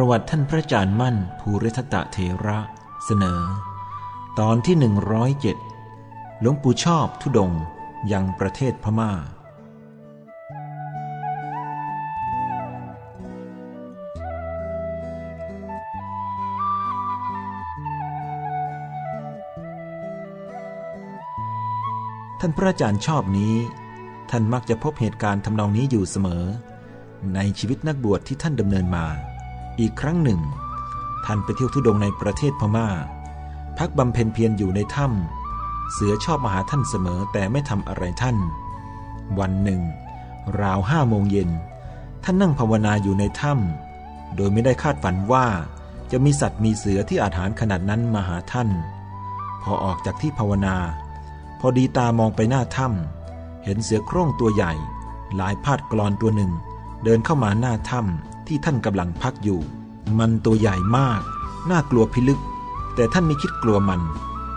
ประวัติท่านพระอาจารย์มั่น ภูริทัตะเถระ เสนอ ตอนที่ 107 หลวงปู่ชอบทุดงยังประเทศพม่า ท่านพระอาจารย์ชอบนี้ ท่านมักจะพบเหตุการณ์ทำนองนี้อยู่เสมอ ในชีวิตนักบวชที่ท่านดำเนินมา อีกครั้งหนึ่ง ท่านไปเที่ยวทุดงในประเทศพม่า พักบำเพ็ญเพียรอยู่ในถ้ำเสือชอบมาหาท่านเสมอแต่ไม่ทำอะไรท่าน วันหนึ่ง ราวห้าโมงเย็น ท่านนั่งภาวนาอยู่ในถ้ำโดยไม่ได้คาดฝันว่าจะมีสัตว์มีเสือที่อาถรรพ์ขนาดนั้นมาหาท่าน พอออกจากที่ภาวนา พอดีตามองไปหน้าถ้ำเห็นเสือโคร่งตัวใหญ่ หลายพาดกรอนตัวหนึ่ง เดินเข้ามาหน้าถ้ำ ที่ท่านกำลังพักอยู่ มันตัวใหญ่มาก น่ากลัวพิลึก แต่ท่านไม่คิดกลัวมัน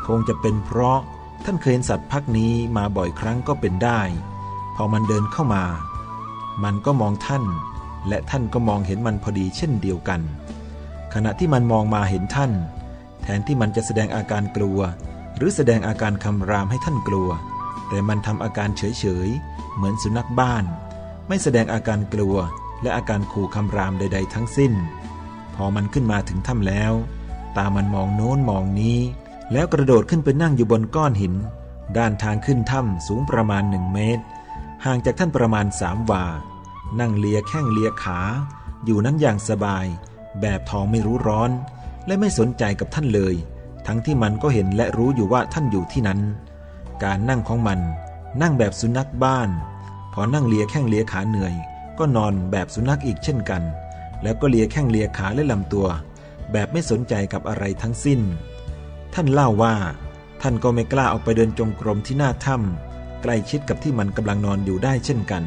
คงจะเป็นเพราะท่านเคยเห็นสัตว์พักนี้มาบ่อยครั้งก็เป็นได้ พอมันเดินเข้ามา มันก็มองท่าน และท่านก็มองเห็นมันพอดีเช่นเดียวกัน ขณะที่มันมองมาเห็นท่าน แทนที่มันจะแสดงอาการกลัว หรือแสดงอาการคำรามให้ท่านกลัว แต่มันทำอาการเฉยๆ เหมือนสุนัขบ้าน ไม่แสดงอาการกลัว และอาการขู่คำรามใด ๆ ทั้งสิ้น พอมันขึ้นมาถึงถ้ำแล้ว ตามันมองโน้นมองนี้ แล้วกระโดดขึ้นไปนั่งอยู่บนก้อนหิน ด้านทางขึ้นถ้ำสูงประมาณหนึ่งเมตร ห่างจากท่านประมาณสามวา นั่งเลียแข้งเลียขา อยู่นั้นอย่างสบาย แบบทองไม่รู้ร้อน และไม่สนใจกับท่านเลย ทั้งที่มันก็เห็นและรู้อยู่ว่าท่านอยู่ที่นั้น การนั่งของมัน นั่งแบบสุนัขบ้าน พอนั่งเลียแข้งเลียขาเหนื่อย ก็นอนแบบสุนัขอีกเช่นกัน แล้วก็เลียแข้งเลียขาและลำตัว แบบไม่สนใจกับอะไรทั้งสิ้น ท่านเล่าว่า ท่านก็ไม่กล้าออกไปเดินจงกรมที่หน้าถ้ำใกล้ชิดกับที่มันกำลังนอนอยู่ได้เช่นกัน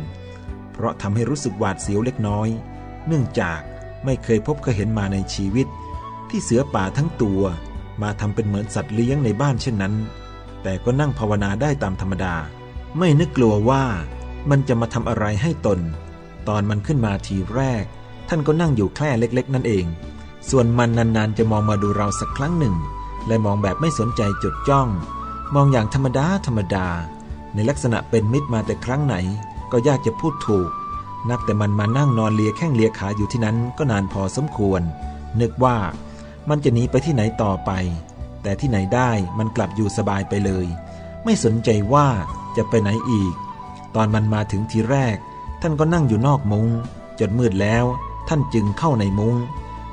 เพราะทำให้รู้สึกหวาดเสียวเล็กน้อย เนื่องจากไม่เคยพบเคยเห็นมาในชีวิต ที่เสือป่าทั้งตัว มาทำเป็นเหมือนสัตว์เลี้ยงในบ้านเช่นนั้น แต่ก็นั่งภาวนาได้ตามธรรมดา ไม่นึกกลัวว่ามันจะมาทำอะไรให้ตน ตอนมันขึ้นมาทีแรก ท่านก็นั่งอยู่แคร่เล็ก ๆ นั่นเอง ส่วนมันนานๆจะมองมาดูเราสักครั้งหนึ่ง และมองแบบไม่สนใจจดจ้อง มองอย่างธรรมดาธรรมดา ในลักษณะเป็นมิตรมาแต่ครั้งไหน ก็ยากจะพูดถูก นับแต่มันมานั่งนอนเลียแข้งเลียขาอยู่ที่นั้นก็นานพอสมควร นึกว่ามันจะหนีไปที่ไหนต่อไป แต่ที่ไหนได้มันกลับอยู่สบายไปเลย ไม่สนใจว่าจะไปไหนอีก ตอนมันมาถึงทีแรก ท่านก็นั่งอยู่นอกมุง้งจนมืดแล้ว ท่านจึงเข้าในมุง้ง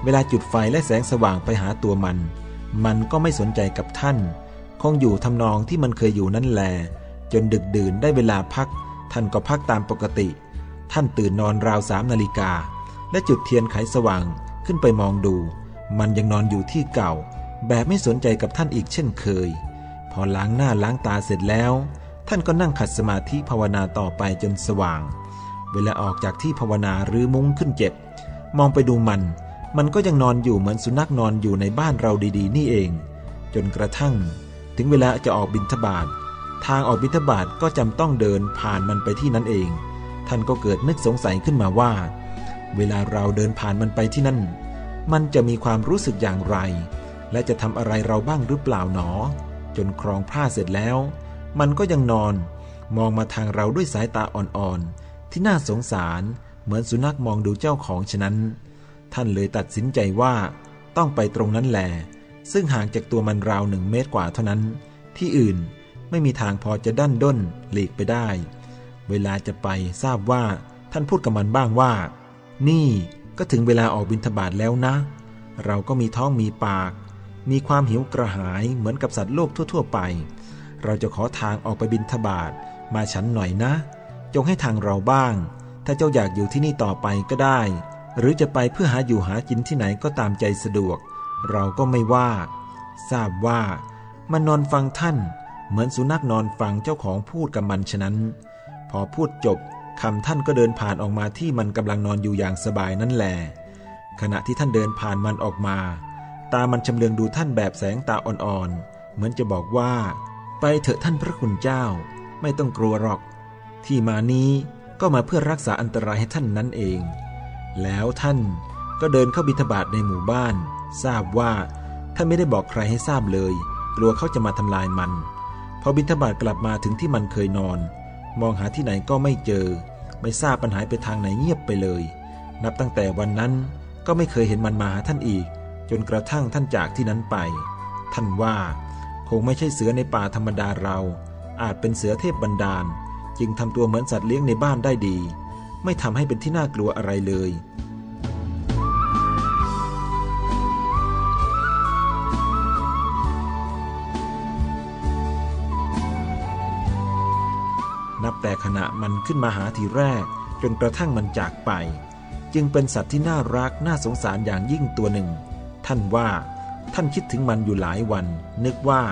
เวลาจุดไฟและแสงสว่างไปหาตัวมัน มันก็ไม่สนใจกับท่าน คงอยู่ทำนองที่มันเคยอยู่นั่นแหลจนดึกดื่นได้เวลาพัก ท่านก็พักตามปกติ ท่านตื่นนอนราวสามนาฬิกา และจุดเทียนไขสว่างขึ้นไปมองดู มันยังนอนอยู่ที่เก่า แบบไม่สนใจกับท่านอีกเช่นเคย พอล้างหน้าล้างตาเสร็จแล้ว ท่านก็นั่งขัดสมาธิภาวนาต่อไปจนสว่าง เวลาออกจากที่ภาวนาหรือมุ้งขึ้นเจ็บ มองไปดูมัน มันก็ยังนอนอยู่เหมือนสุนัขนอนอยู่ในบ้านเราดีๆ นี่เอง จนกระทั่ง ถึงเวลาจะออกบิณฑบาตทางออกบิณฑบาตก็จำต้องเดินผ่านมันไปที่นั่นเอง ท่านก็เกิดนึกสงสัยขึ้นมาว่า เวลาเราเดินผ่านมันไปที่นั่น มันจะมีความรู้สึกอย่างไร และจะทำอะไรเราบ้างหรือเปล่าหนอ จนครองผ้าเสร็จแล้ว มันก็ยังนอน มองมาทางเราด้วยสายตาอ่อนๆ ที่น่าสงสารเหมือนสุนัขมองดูเจ้าของฉะนั้น ท่านเลยตัดสินใจว่าต้องไปตรงนั้นแหลซึ่งห่างจากตัวมันราวหนึ่งเมตรกว่าเท่านั้น ที่อื่นไม่มีทางพอจะดั้นด้นหลีกไปได้ เวลาจะไปทราบว่าท่านพูดกับมันบ้างว่า นี่ก็ถึงเวลาออกบิณฑบาตแล้วนะ เราก็มีท้องมีปาก มีความหิวกระหายเหมือนกับสัตว์โลกทั่ว ๆ ไป เราจะขอทางออกไปบิณฑบาตมาฉันหน่อยนะ จงให้ทางเราบ้าง ถ้าเจ้าอยากอยู่ที่นี่ต่อไปก็ได้ หรือจะไปเพื่อหาอยู่หากินที่ไหนก็ตามใจสะดวก เราก็ไม่ว่า ทราบว่ามันนอนฟังท่าน เหมือนสุนัขนอนฟังเจ้าของพูดกับมันฉะนั้น พอพูดจบคำท่านก็เดินผ่านออกมาที่มันกำลังนอนอยู่อย่างสบายนั่นแหละขณะที่ท่านเดินผ่านมันออกมา ตามันชำเลืองดูท่านแบบแสงตาอ่อนๆ เหมือนจะบอกว่า ไปเถอะท่านพระคุณเจ้า ไม่ต้องกลัวหรอก ที่มานี้ก็มาเพื่อรักษาอันตรายให้ท่านนั้นเอง แล้วท่านก็เดินเข้าบิณฑบาตในหมู่บ้าน ทราบว่าท่านไม่ได้บอกใครให้ทราบเลย กลัวเขาจะมาทำลายมัน พอบิณฑบาตกลับมาถึงที่มันเคยนอน มองหาที่ไหนก็ไม่เจอ ไม่ทราบปัญหาไปทางไหนเงียบไปเลย นับตั้งแต่วันนั้นก็ไม่เคยเห็นมันมาหาท่านอีก จนกระทั่งท่านจากที่นั้นไป ท่านว่า คงไม่ใช่เสือในป่าธรรมดาเรา อาจเป็นเสือเทพบันดาล จึงทำตัวเหมือนสัตว์เลี้ยงในบ้านได้ดี ไม่ทำให้เป็นที่น่ากลัวอะไรเลย นับแต่ขณะมันขึ้นมาหาทีแรก จนกระทั่งมันจากไป จึงเป็นสัตว์ที่น่ารักน่าสงสารอย่างยิ่งตัวหนึ่ง ท่านว่าท่านคิดถึงมันอยู่หลายวัน นึกว่า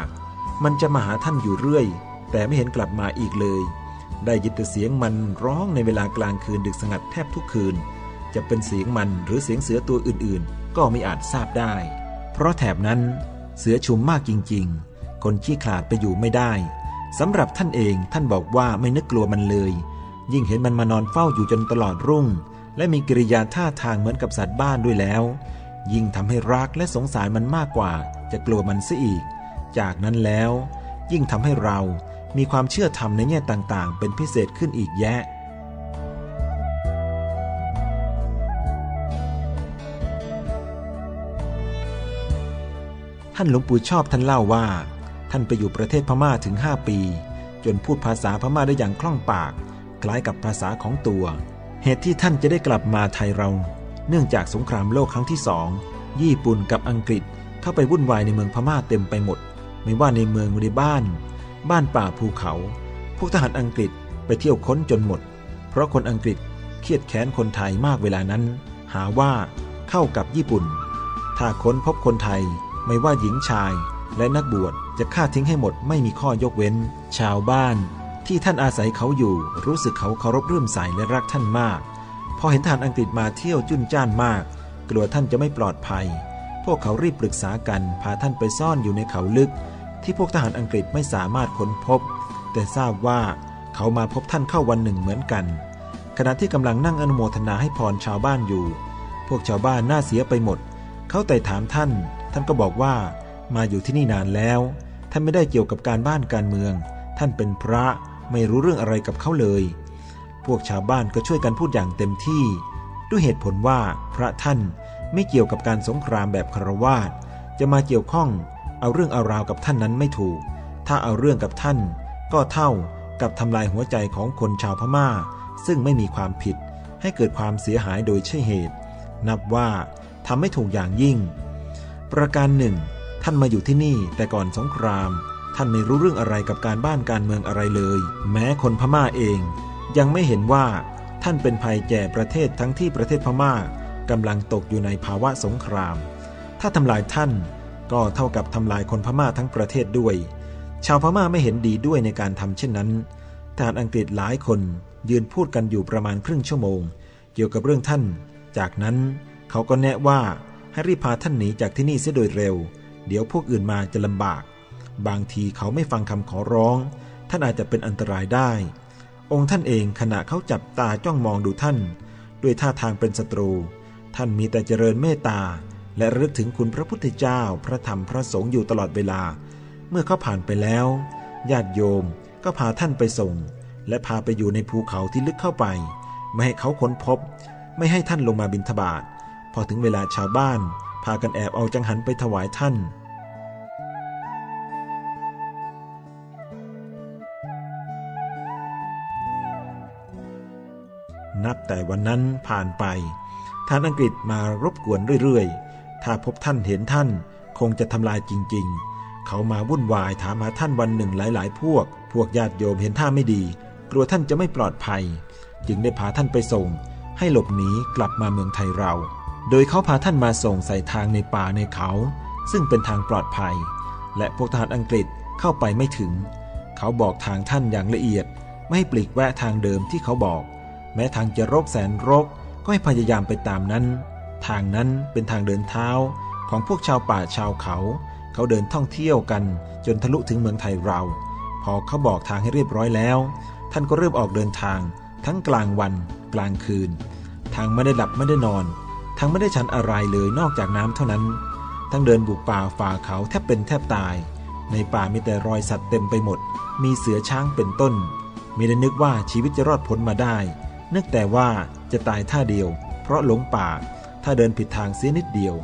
มันจะมาหาท่านอยู่เรื่อย แต่ไม่เห็นกลับมาอีกเลย ได้ยินแต่เสียงมันร้องในเวลากลางคืนดึกสงัดแทบทุกคืน จะเป็นเสียงมันหรือเสียงเสือตัวอื่นๆ ก็ไม่อาจทราบได้ เพราะแถบนั้นเสือชุมมากจริงๆ คนขี้ขลาดไปอยู่ไม่ได้สำหรับท่านเองท่านบอกว่าไม่นึกกลัวมันเลย ยิ่งเห็นมันมานอนเฝ้าอยู่จนตลอดรุ่ง และมีกิริยาท่าทางเหมือนกับสัตว์บ้านด้วยแล้ว ยิ่งทำให้รักและสงสารมันมากกว่า จะกลัวมันซะอีก จากนั้นแล้ว ยิ่งทำให้เรา มีความเชื่อธรรมในแง่ต่างๆ เป็นพิเศษขึ้นอีกแยะ ท่านหลวงปู่ชอบท่านเล่าว่า ท่านไปอยู่ประเทศพม่าถึง 5 ปี จนพูดภาษาพม่าได้อย่างคล่องปาก คล้ายกับภาษาของตัว เหตุที่ท่านจะได้กลับมาไทยเรา เนื่องจากสงครามโลกครั้งที่สองญี่ปุ่นกับอังกฤษเข้าไปวุ่นวายในเมืองพม่าเต็มไปหมด ไม่ว่าในเมืองหรือบ้าน บ้านป่าภูเขา พวกทหารอังกฤษไปเที่ยวค้นจนหมด เพราะคนอังกฤษเครียดแค้นคนไทยมากเวลานั้น หาว่าเข้ากับญี่ปุ่น ถ้าค้นพบคนไทยไม่ว่าหญิงชายและนักบวชจะฆ่าทิ้งให้หมดไม่มีข้อยกเว้น ชาวบ้านที่ท่านอาศัยเขาอยู่รู้สึกเขาเคารพเรื่มใสและรักท่านมาก พอเห็นทหารอังกฤษมาเที่ยวจุนจ้านมาก กลัวท่านจะไม่ปลอดภัย พวกเขารีบปรึกษากันพาท่านไปซ่อนอยู่ในเขาลึก ที่พวกทหารอังกฤษไม่สามารถค้นพบ แต่ทราบว่าเขามาพบท่านเข้าวันหนึ่งเหมือนกัน ขณะที่กำลังนั่งอนุโมทนาให้พรชาวบ้านอยู่ พวกชาวบ้านน่าเสียไปหมด เขาแต่ถามท่าน ท่านก็บอกว่า มาอยู่ที่นี่นานแล้ว ท่านไม่ได้เกี่ยวกับการบ้านการเมือง ท่านเป็นพระไม่รู้เรื่องอะไรกับเขาเลย พวกชาวบ้านก็ช่วยกันพูดอย่างเต็มที่ ด้วยเหตุผลว่าพระท่านไม่เกี่ยวกับการสงครามแบบคารวาสจะมาเกี่ยวข้อง เอาเรื่องเอาราวกับท่านนั้นไม่ถูก ถ้าเอาเรื่องกับท่าน ก็เท่ากับทำลายหัวใจของคนชาวพม่า ซึ่งไม่มีความผิด ให้เกิดความเสียหายโดยใช่เหตุ นับว่าทำไม่ถูกอย่างยิ่ง ประการหนึ่ง ท่านมาอยู่ที่นี่แต่ก่อนสงคราม ท่านไม่รู้เรื่องอะไรกับการบ้านการเมืองอะไรเลย แม้คนพม่าเอง ยังไม่เห็นว่าท่านเป็นภัยแก่ประเทศทั้งที่ประเทศพม่ากำลังตกอยู่ในภาวะสงคราม ถ้าทำลายท่าน ก็เท่ากับทำลายคนพม่าทั้งประเทศด้วย ชาวพม่าไม่เห็นดีด้วยในการทำเช่นนั้นทหารอังกฤษหลายคนยืนพูดกันอยู่ประมาณครึ่งชั่วโมง เกี่ยวกับเรื่องท่าน จากนั้นเขาก็แนะว่าให้รีบพาท่านหนีจากที่นี่เสียโดยเร็ว เดี๋ยวพวกอื่นมาจะลำบาก บางทีเขาไม่ฟังคำขอร้อง ท่านอาจจะเป็นอันตรายได้ องค์ท่านเองขณะเขาจับตาจ้องมองดูท่าน ด้วยท่าทางเป็นศัตรู ท่านมีแต่เจริญเมตตา และระลึกถึงคุณพระพุทธเจ้าพระธรรมพระสงฆ์อยู่ตลอดเวลา เมื่อเขาผ่านไปแล้ว ญาติโยมก็พาท่านไปส่ง และพาไปอยู่ในภูเขาที่ลึกเข้าไป ไม่ให้เขาค้นพบ ไม่ให้ท่านลงมาบินทบาทพอถึงเวลาชาวบ้าน พากันแอบเอาจังหันไปถวายท่านนับแต่วันนั้นผ่านไป ทานอังกฤษมารบกวนเรื่อยๆ ถ้าพบท่านเห็นท่านคงจะทำลายจริง ๆ เขามาวุ่นวายถามหาท่านวันหนึ่งหลาย ๆ พวก พวกญาติโยมเห็นท่าไม่ดี กลัวท่านจะไม่ปลอดภัย จึงได้พาท่านไปส่ง ให้หลบหนีกลับมาเมืองไทยเรา โดยเขาพาท่านมาส่งใส่ทางในป่าในเขา ซึ่งเป็นทางปลอดภัย และพวกทหารอังกฤษเข้าไปไม่ถึง เขาบอกทางท่านอย่างละเอียด ไม่ให้ปลีกแวะทางเดิมที่เขาบอก แม้ทางจะรกแสนรกก็ให้พยายามไปตามนั้น ทางนั้นเป็นทางเดินเท้าของพวกชาวป่าชาวเขา เขาเดินท่องเที่ยวกันจนทะลุถึงเมืองไทยเรา พอเขาบอกทางให้เรียบร้อยแล้ว ท่านก็เริ่มออกเดินทาง ทั้งกลางวัน กลางคืน ทางไม่ได้หลับไม่ได้นอนทั้งไม่ได้ฉันอะไรเลยนอกจากน้ำเท่านั้น ทั้งเดินบุกป่าฝ่าเขาแทบเป็นแทบตาย ในป่ามีแต่รอยสัตว์เต็มไปหมด มีเสือช้างเป็นต้นไม่ได้นึกว่าชีวิตจะรอดพ้นมาได้ นึกแต่ว่าจะตายท่าเดียว เพราะหลงป่า ถ้าเดินผิดทางเสียนิดเดียว